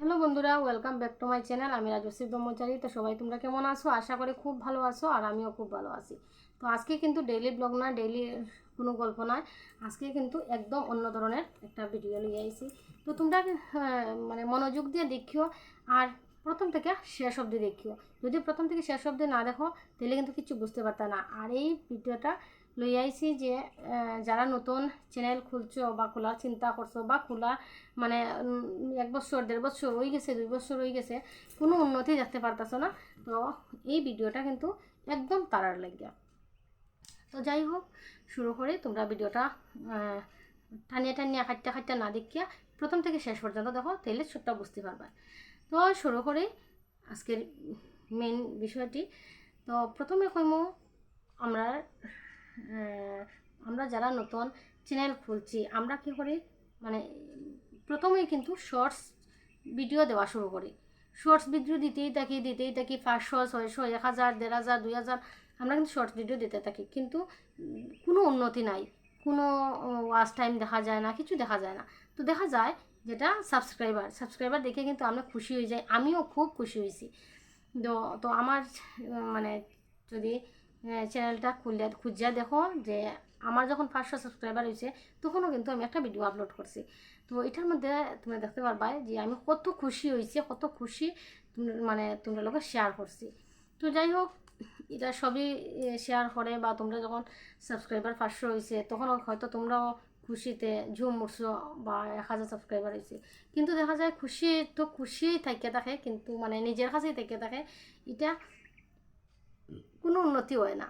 Hello বন্ধুরা welcome back to my channel আমি রাজশ্রী ব্রহ্মচারী। তো সবাই তোমরা কেমন আছো? আশা করি খুব ভালো আছো আর আমিও খুব ভালো আছি। তো আজকে কিন্তু ডেইলি ব্লগ না ডেইলি কোনো গল্প নয়। আজকে কিন্তু একদম অন্য ধরনের একটা ভিডিও নিয়ে আইছি। তো তোমরা মানে মনোযোগ দিয়ে দেখিও আর প্রথম থেকে শেষ অবধি দেখিও। যদি প্রথম থেকে শেষ অবধি না দেখো, তাহলে কিন্তু কিছু বুঝতে পারতা না। আর এই ভিডিওটা লই আইছি যে যারা নতুন চ্যানেল খুলছো বা খোলার চিন্তা করছ বা খোলা মানে এক বছর, দেড় বছর হয়ে গেছে, দুই বছর হয়ে গেছে, কোনো উন্নতি দেখতে পারতেছো না, তো এই ভিডিওটা কিন্তু একদম তারার লাগিয়া। তো যাই হোক, শুরু করে। তোমরা ভিডিওটা টানিয়া টানিয়া খাটতে খাটতে না দেখিয়া প্রথম থেকে শেষ পর্যন্ত দেখো তাহলে সবটা বুঝতে পারবা। তো শুরু করে আজকের মেন বিষয়টি। তো প্রথমে কইমো, আমরা আমরা যারা নতুন চ্যানেল খুলছি, আমরা কী করি? মানে প্রথমেই কিন্তু শর্টস ভিডিও দেওয়া শুরু করি। শর্টস ভিডিও দিতেই থাকি দিতেই থাকি, পাঁচশো, ছয়শো, এক হাজার, দেড় হাজার, দুই হাজার, আমরা কিন্তু শর্টস ভিডিও দিতে থাকি। কিন্তু কোনো উন্নতি নাই, কোনো ওয়াচ টাইম দেখা যায় না, কিছু দেখা যায় না। তো দেখা যায় যেটা সাবস্ক্রাইবার সাবস্ক্রাইবার দেখে কিন্তু আমরা খুশি হয়ে যাই, আমিও খুব খুশি হয়েছি। তো তো আমার মানে যদি চ্যানেলটা খুললে, খুঁজিয়া দেখো যে আমার যখন পাঁচশো সাবস্ক্রাইবার হয়েছে তখনও কিন্তু আমি একটা ভিডিও আপলোড করছি। তো এটার মধ্যে তোমরা দেখতে পারবা যে আমি কত খুশি হয়েছি কত খুশি মানে তোমরা লোকে শেয়ার করছি। তো যাই হোক, এটা সবই শেয়ার করে বা তোমরা যখন সাবস্ক্রাইবার পাঁচশো হয়েছে তখন হয়তো তোমরাও খুশিতে ঝুম উঠছো বা এক হাজার সাবস্ক্রাইবার হয়েছে কিন্তু দেখা যায় খুশি তো খুশিই থাকে থাকে, কিন্তু মানে নিজের কাছেই থেকে থাকে। এটা কোনো উন্নতি হয় না।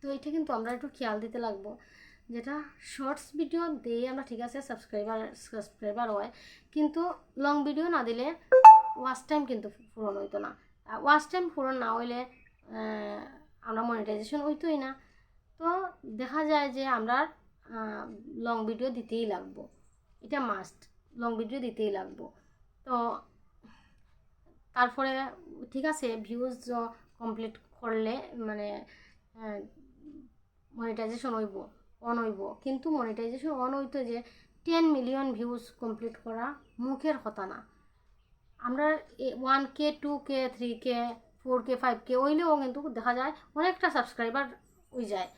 তো এটা কিন্তু আমরা একটু খেয়াল দিতে লাগবো, যেটা শর্টস ভিডিও দিয়ে আমরা ঠিক আছে সাবস্ক্রাইবার সাবস্ক্রাইবার হয়, কিন্তু লং ভিডিও না দিলে ওয়াচ টাইম কিন্তু পূরণ হইতো না। ওয়াচ টাইম পূরণ না হইলে আমরা মনিটাইজেশন হইতোই না। তো দেখা যায় যে আমরা লং ভিডিও দিতেই লাগবো। এটা মাস্ট লং ভিডিও দিতেই লাগবো। তো তারপরে ঠিক আছে ভিউজ কমপ্লিট করলে মানে মনিটাইজেশন হইব অন হইব। কিন্তু মনিটাইজেশন অন হইতো যে টেন মিলিয়ন ভিউজ কমপ্লিট করা মুখের কথা না। আমরা one K two K three K four K five K হইলেও কিন্তু দেখা যায় অনেকটা সাবস্ক্রাইবার হয়ে যায়।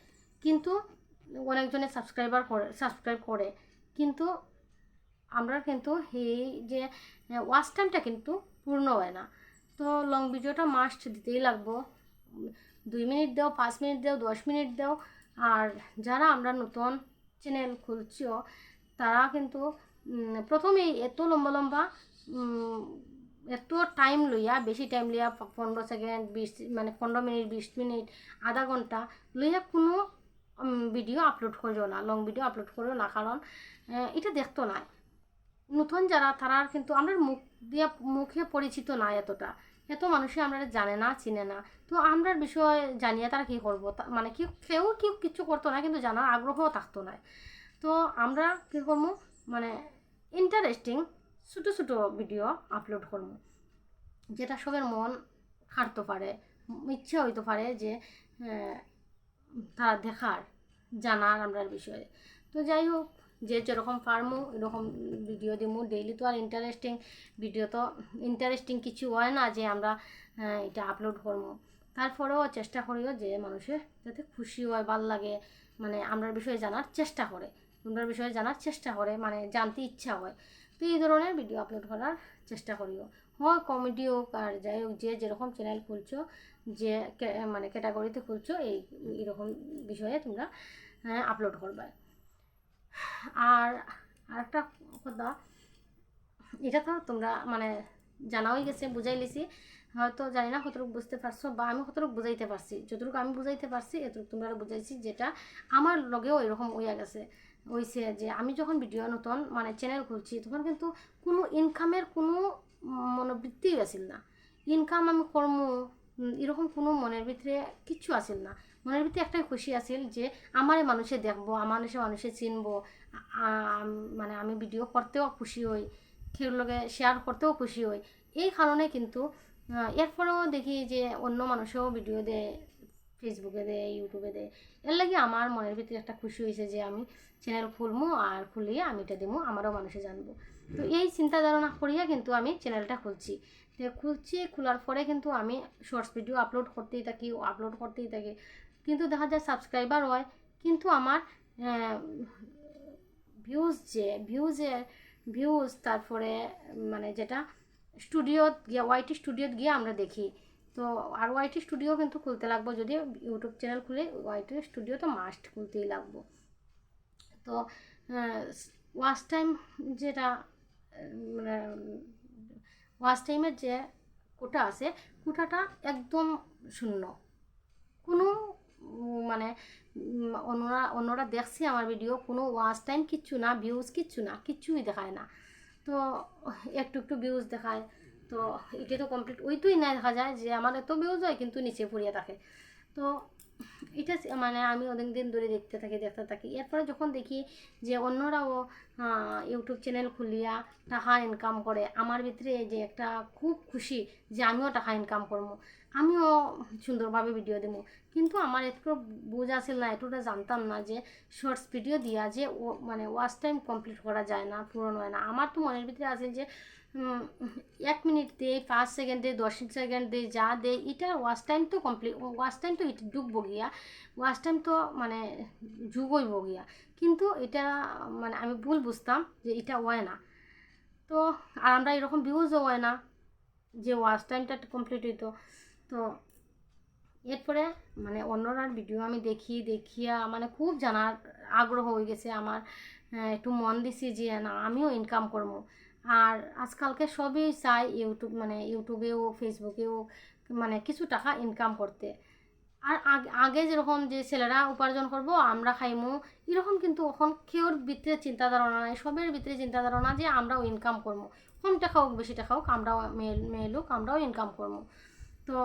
কিন্তু অনেকজনে সাবস্ক্রাইবার করে সাবস্ক্রাইব করে। কিন্তু আমরা কিন্তু এই যে ওয়াচ টাইমটা কিন্তু পূর্ণ হয় না। তো লং ভিডিওটা মাস্ট দিতেই লাগবো। দুই মিনিট দাও, পাঁচ মিনিট দাও, দশ মিনিট দাও। আর যারা আমরা নতুন চ্যানেল খুলছিও, তারা কিন্তু প্রথমেই এত লম্বা লম্বা এত টাইম লইয়া, বেশি টাইম লইয়া পনেরো সেকেন্ড বিশ মানে পনেরো মিনিট, বিশ মিনিট, আধা ঘণ্টা লইয়া কোনো ভিডিও আপলোড করিও না লং ভিডিও আপলোড করিও না। কারণ এটা দেখতো না নতুন যারা, তারা কিন্তু, আমরা মুখ দিয়ে, মুখে পরিচিত না এতটা। এত মানুষই আমরা জানে না, চিনে না। তো আমরা বিষয়ে জানিয়ে তারা কী করব? মানে কি কেউ কেউ কিছু করতো না, কিন্তু জানার আগ্রহও থাকতো না। তো আমরা কী করব? মানে ইন্টারেস্টিং ছোটো ছোটো ভিডিও আপলোড করব। যেটা সবের মন খাটতে পারে, ইচ্ছা হইতে পারে যে তারা দেখার, জানার আমরার বিষয়ে। তো যাই হোক যে যেরকম পারমু, এরকম ভিডিও দিমু। ডেইলি তো আর ইন্টারেস্টিং ভিডিও তো ইন্টারেস্টিং কিছু হয় না যে আমরা এটা আপলোড করব তারপরেও চেষ্টা করিও যে মানুষের যাতে খুশি হয়, ভালো লাগে মানে আমরার বিষয়ে জানার চেষ্টা করে। তোমরার বিষয়ে জানার চেষ্টা করে মানে জানতে ইচ্ছা হয়। তো এই ধরনের ভিডিও আপলোড করার চেষ্টা করিও। হয় কমেডি হোক আর যাই হোক, যে যেরকম চ্যানেল খুলছো, যে মানে ক্যাটাগরিতে খুলছো, এই, এরকম বিষয়ে তোমরা আপলোড করবে আর আরেকটা কথা, এটা তো তোমরা মানে জানা হয়ে গেছে, বুঝাই লিছি। হয়তো জানি না কতটুকু বুঝতে পারছ বা আমি কতটুকু বুঝাইতে পারছি। যতটুকু আমি বুঝাইতে পারছি, এতটুকু তোমরা বুঝাইছি যেটা আমার লগেও এরকম হইয়া গেছে হয়েছে যে আমি যখন ভিডিও নতুন মানে চ্যানেল খুলছি, তখন কিন্তু কোনো ইনকামের কোনো মনোবৃত্তি আসিল না। ইনকাম আমি কর্ম এরকম কোনো মনের ভিতরে কিচ্ছু আসিল না। মনের ভিতরে একটাই খুশি আছিল যে, আমারে মানুষে দেখব, আমার মানুষে মানুষে চিনবো মানে আমি ভিডিও করতেও খুশি হই, কেউ লগে শেয়ার করতেও খুশি হই। এই কারণে কিন্তু এরপরেও দেখি যে, অন্য মানুষেও ভিডিও দেয় ফেসবুকে দেয় ইউটিউবে দেয়। এর লাগে আমার মনের ভিতরে একটা খুশি হয়েছে যে, আমি চ্যানেল খুলবো আর খুলিয়ে আমি এটা দেবো আমারও মানুষে জানব। তো এই চিন্তা ধারণা করিয়া কিন্তু আমি চ্যানেলটা খুলছি। খুলছি, খোলার পরে কিন্তু আমি শর্টস ভিডিও আপলোড করতেই থাকি আপলোড করতেই থাকি। কিন্তু দেখা যায় সাবস্ক্রাইবার হয়, কিন্তু আমার ভিউজ যে ভিউজের ভিউজ তারপরে মানে যেটা স্টুডিওত গিয়ে ওয়াইটি স্টুডিওত গিয়ে আমরা দেখি। তো আর ওয়াইটি স্টুডিও কিন্তু খুলতে লাগবো, যদি ইউটিউব চ্যানেল খুলে ওয়াইটি স্টুডিও তো মাস্ট খুলতেই লাগবো। তো ওয়াচ টাইম যেটা মানে ওয়াচ টাইমের যে কোটা আছে, কোটাটা একদম শূন্য। মানে অন্যরা অন্যরা দেখছে আমার ভিডিও কোনো ওয়াচ টাইম কিচ্ছু না ভিউজ কিচ্ছু না, কিচ্ছুই দেখায় না। তো একটু একটু ভিউজ দেখায়। তো এটা তো কমপ্লিট ওইটাই না দেখা যায় যে আমার এত ভিউজ হয়, কিন্তু নিচে পড়িয়ে থাকে। তো এটা মানে আমি অনেক দিন ধরে দেখতে থাকি দেখতে থাকি। এরপরে যখন দেখি যে অন্যরাও ইউটিউব চ্যানেল খুলিয়া টাকা ইনকাম করে, আমার ভিতরে যে একটা খুব খুশি যে আমিও টাকা ইনকাম করব, আমিও সুন্দরভাবে ভিডিও দেবো। কিন্তু আমার একটু বোঝ আসিল না, এতটা জানতাম না যে শর্টস ভিডিও দিয়া যে ও মানে ওয়াচ টাইম কমপ্লিট করা যায় না পূরণ হয় না। আমার তো মনের ভিতরে আছে যে এক মিনিট দে, পাঁচ সেকেন্ড দে, দশ সেকেন্ড দে, যা দে, এটা ওয়াচ টাইম তো কমপ্লিট ওয়াচ টাইম তো এটা ডুববো গিয়া। ওয়াচ টাইম তো মানে যুগইব গিয়া। কিন্তু এটা মানে আমি ভুল বুঝতাম যে এটা হয় না। তো আর আমরা এরকম ভিউজও হয় না যে ওয়াচ টাইমটা কমপ্লিট হইতো। তো এরপরে মানে অন্যরার ভিডিও আমি দেখি, দেখিয়া মানে খুব জানার আগ্রহ হয়ে গেছে আমার। একটু মন দিছি যে না, আমিও ইনকাম করব। আর আজকালকে সবই চাই ইউটিউব মানে ইউটিউবেও, ফেসবুকেও মানে কিছু টাকা ইনকাম করতে। আর আগে আগে যেরকম যে ছেলেরা উপার্জন করব, আমরা খাইমু, এরকম কিন্তু এখন কেউর ভিতরে চিন্তা ধারণা নাই, সবের ভিতরে চিন্তা ধারণা যে আমরাও ইনকাম করব। কম টাকা হোক বেশি টাকা হোক, আমরাও মেয়ে মেয়ে লোক, আমরাও ইনকাম করব। তো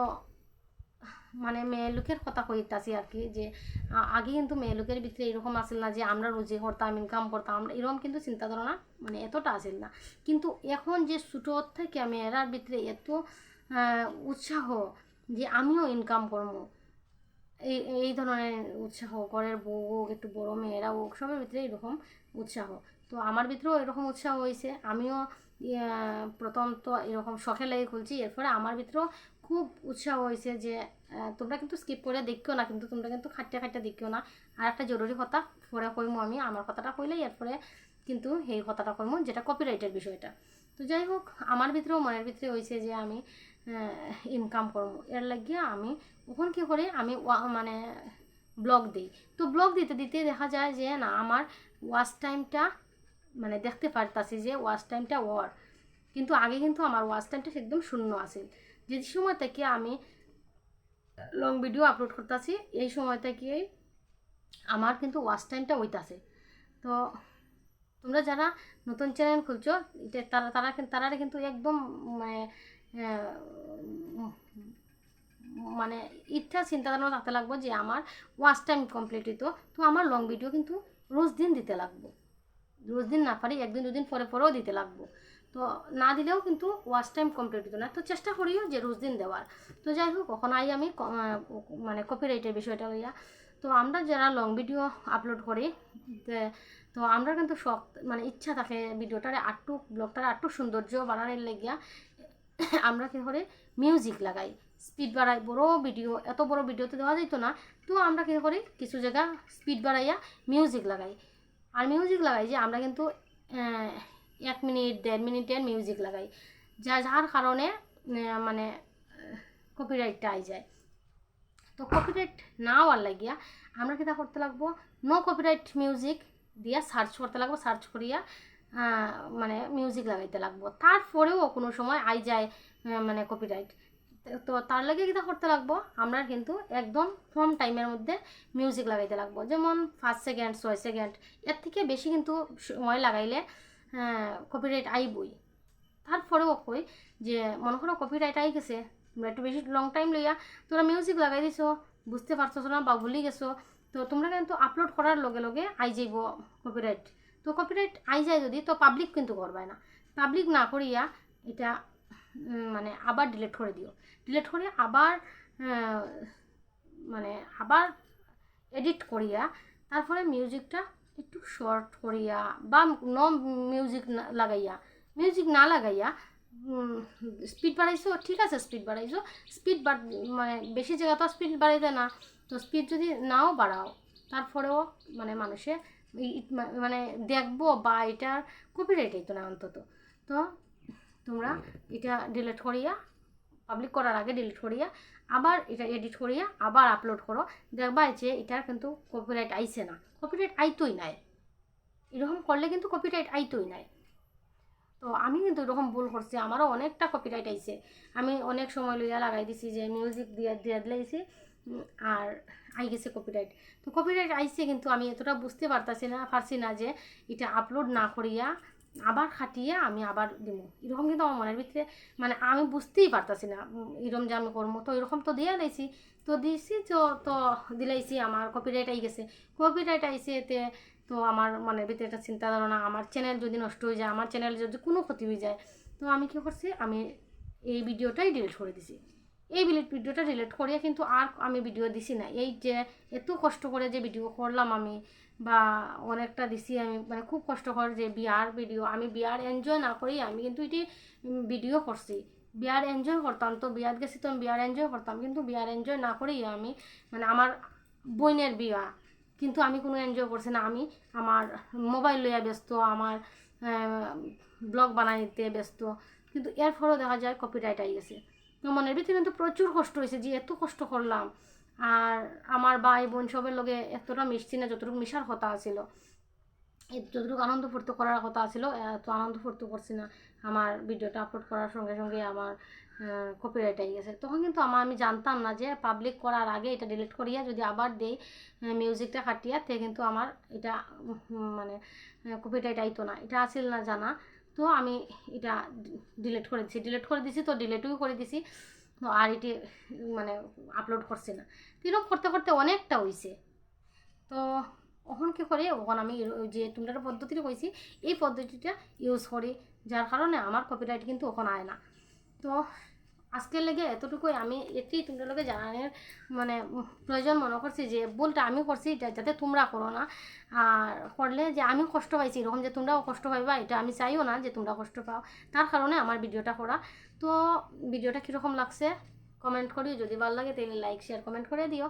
মানে মেয়ে লোকের কথা কইতাছি আর কি, যে আগে কিন্তু মেয়ে লোকের ভিতরে এরকম আসিল না যে আমরা রোজে করতাম ইনকাম করতাম এরকম কিন্তু চিন্তা ধারণা মানে এতটা আসিল না। কিন্তু এখন যে ছোটো থেকে মেয়েরার ভিতরে এত উৎসাহ যে আমিও ইনকাম করব, এই এই ধরনের উৎসাহ, ঘরের বউ হোক, একটু বড়ো মেয়েরা হোক, সবের ভিতরে এরকম উৎসাহ। তো আমার ভিতরেও এরকম উৎসাহ হয়েছে আমিও প্রথম তো এরকম শখে লেগে খুলছি, এরপরে আমার ভিতরেও খুব উৎসাহ হয়েছে যে তোমরা কিন্তু স্কিপ করে দেখিও না, কিন্তু তোমরা কিন্তু খাটতে খাটতে দেখিও না। আর একটা জরুরি কথা, পরে কইমু আমি, আমার কথাটা কইলে এরপরে কিন্তু এই কথাটা কইমু, যেটা কপিরাইটের বিষয়টা। তো যাই হোক, আমার ভিতরেও মনের ভিতরে হয়েছে যে আমি ইনকাম করব এর লাগিয়ে আমি ওখান কী করে, আমি মানে ব্লগ দিই। তো ব্লগ দিতে দিতে দেখা যায় যে না, আমার ওয়াচ টাইমটা মানে দেখতে পারতাছি যে ওয়াচ টাইমটা ওর কিন্তু আগে কিন্তু আমার ওয়াচ টাইমটা একদম শূন্য আছে যে সময় থেকে আমি লং ভিডিও আপলোড করতেছি। এই সময় থেকেই আমার কিন্তু ওয়াচ টাইমটা ওইতাছে তো তোমরা যারা নতুন চ্যানেল খুলছো, এটা তারা তারা তারা কিন্তু একদম মানে মানে ইচ্ছা চিন্তা ধারণা থাকতে লাগবো যে আমার ওয়াচ টাইম কমপ্লিট হইতো। তো আমার লং ভিডিও কিন্তু রোজ দিন দিতে লাগবো। রোজ দিন না পারি, একদিন দুদিন পরে, পরেও দিতে লাগবো। তো না দিলেও কিন্তু ওয়াচ টাইম কমপ্লিট হতো না। তো চেষ্টা করিও যে রোজ দিন দেওয়ার। তো যাই হোক কখন আই আমি মানে কপিরাইটের বিষয়টা লইয়া। তো আমরা যারা লং ভিডিও আপলোড করি, তো আমরা কিন্তু শখ মানে ইচ্ছা থাকে ভিডিওটারে আটটু ব্লগটারে আটটু সৌন্দর্য বাড়ানোর লেগিয়া আমরা কী করে মিউজিক লাগাই। স্পিড বাড়াই। বড় ভিডিও এত বড় ভিডিওতে দেওয়া যেত না। তো আমরা কী করি, কিছু জায়গা স্পিড বাড়াইয়া মিউজিক লাগাই। আর মিউজিক লাগাই যে আমরা কিন্তু এক মিনিট, দেড় মিনিটের মিউজিক লাগাই। যা, যার কারণে মানে কপিরাইটটা আই যায়। তো কপিরাইট না হওয়ার লাগিয়া আমরা কিতা করতে লাগবো? নো কপিরাইট মিউজিক দিয়া সার্চ করতে লাগবো সার্চ করিয়া মানে মিউজিক লাগাইতে লাগবো। তারপরেও কোনো সময় আই যায় মানে কপিরাইট তো তার লাগে কিতা করতে লাগবো? আমরা কিন্তু একদম কম টাইমের মধ্যে মিউজিক লাগাইতে লাগবো। যেমন ফার্স্ট সেকেন্ড ছয় সেকেন্ড এর থেকে বেশি কিন্তু সময় লাগাইলে কপিরাইট আইবই তারপরেও কই যে মনে করো কপিরাইট আই গেছে, তোমরা একটু বেশি লং টাইম লইয়া তোমরা মিউজিক লাগাই দিছো, বুঝতে পারছ না বা ভুলি গেছো, তো তোমরা কিন্তু আপলোড করার লগে লগে আই যাইব কপিরাইট তো কপিরাইট আই যায় যদি, তো পাবলিক কিন্তু করবাই না। পাবলিক না করিয়া এটা মানে আবার ডিলিট করে দিও। ডিলিট করে আবার মানে আবার এডিট করিয়া তারপরে মিউজিকটা একটু শর্ট করিয়া বা ন মিউজিক লাগাইয়া মিউজিক না লাগাইয়া স্পিড বাড়াইছো, ঠিক আছে স্পিড বাড়াইছো স্পিড মানে বেশি জায়গা তো স্পিড বাড়াইতে না, তো স্পিড যদি নাও বাড়াও, তারপরেও মানে মানুষে মানে দেখব বা এটার কপিরাইট হইতো না অন্তত। তো তোমরা এটা ডিলিট করিয়া পাবলিক করার আগে ডিলিট করিয়া আবার এটা এডিট করিয়া আবার আপলোড করো। দেখবা যে এটার কিন্তু কপিরাইট আইছে না। কপিরাইট আইতোই নাই। এরকম করলে কিন্তু কপিরাইট আইতোই নাই। তো আমি কিন্তু এরকম ভুল করছি। আমারও অনেকটা কপিরাইট আইছে। আমি অনেক সময় লইয়া লাগাই দিছি যে মিউজিক দিয়ে দিয়ে দিলাইছি আর আই গেছে কপিরাইট তো কপিরাইট আইছে কিন্তু আমি এতটা বুঝতে পারতাছি না, পারছি না যে এটা আপলোড না করিয়া আবার খাটিয়ে আমি আবার দিব এরকম কিন্তু আমার মনের ভিতরে মানে আমি বুঝতেই পারতাছি না। এরকম যে আমি করব তো এরকম তো দিয়ে লাইছি তো দিয়েছি তো তো দিলাইছি, আমার কপিরাইট আই গেছে। কপিরাইট আইছে এতে তো আমার মনের ভিতরে একটা চিন্তা ধারণা আমার চ্যানেল যদি নষ্ট হয়ে যায়, আমার চ্যানেল যদি কোনো ক্ষতি হয়ে যায়, তো আমি কী করছি, আমি এই ভিডিওটাই ডিলিট করে দিছি। এই বিলিট ভিডিওটা ডিলিট করিয়ে কিন্তু আর আমি ভিডিও দিছি না। এই যে এত কষ্ট করে যে ভিডিও করলাম আমি বা অনেকটা দিছি আমি মানে খুব কষ্টকর যে বিয়ার ভিডিও, আমি বিয়ার এনজয় না করি, আমি কিন্তু এটি ভিডিও করছি। বিয়ার এনজয় করতাম তো বিয়ার গেছি তো আমি বিয়ার এনজয় করতাম, কিন্তু বিয়ার এনজয় না করেই আমি মানে আমার বোনের বিয়া, কিন্তু আমি কোনো এনজয় করছি না। আমি আমার মোবাইল লইয়া ব্যস্ত, আমার ব্লগ বানাইতে ব্যস্ত, কিন্তু এর ফলেও দেখা যায় কপিরাইট আই গেছে। মনের ভিতরে কিন্তু প্রচুর কষ্ট হয়েছে যে এত কষ্ট করলাম। আর আমার ভাই বোন সবের লগে এতটা মিশছি না, যতটুকু মিশার কথা ছিল যতটুকু আনন্দ ফুর্তি করার কথা ছিল এত আনন্দ ফুর্তি করছি না। আমার ভিডিওটা আপলোড করার সঙ্গে সঙ্গে আমার কপিরাইট আই গেছে। তখন কিন্তু আমার আমি জানতাম না যে পাবলিক করার আগে এটা ডিলিট করিয়া যদি আবার দেই মিউজিকটা কাটিয়া তে কিন্তু আমার এটা মানে কপিরাইট আইতো না। এটা আসিল না জানা। তো আমি এটা ডিলিট করে দিছি। ডিলিট করে দিছি, তো ডিলিটও করে দিছি। তো আর এটি মানে আপলোড করছে না। এরকম করতে করতে অনেকটা হয়েছে তো ওখন কী করে ওখন আমি যে তোমরা পদ্ধতিটা কইছি, এই পদ্ধতিটা ইউজ করি, যার কারণে আমার কপিরাইট কিন্তু ওখানে আয় না। তো আজকের লেগে এতটুকুই। আমি এটি তোমরা লোকে জানানোর মানে প্রয়োজন মনে করছি যে, ভুলটা আমি করছি, এটা যাতে তোমরা করো না। আর করলে যে আমি কষ্ট পাইছি, এরকম যে তোমরাও কষ্ট পাইবা, এটা আমি চাইও না যে তোমরা কষ্ট পাও। তার কারণে আমার ভিডিওটা করা। তো ভিডিওটা কীরকম লাগছে কমেন্ট করি যদি ভালো লাগে তাহলে লাইক, শেয়ার, কমেন্ট করে দিও।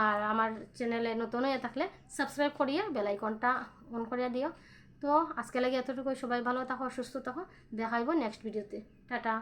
আর আমার চ্যানেলে নতুন হয়ে থাকলে সাবস্ক্রাইব করিয়ে বেলাইকনটা অন করে দিও। তো আজকে লাগে এতটুকুই। সবাই ভালো থাকো, সুস্থ থাকো। দেখাইব নেক্সট ভিডিওতে। টাটা।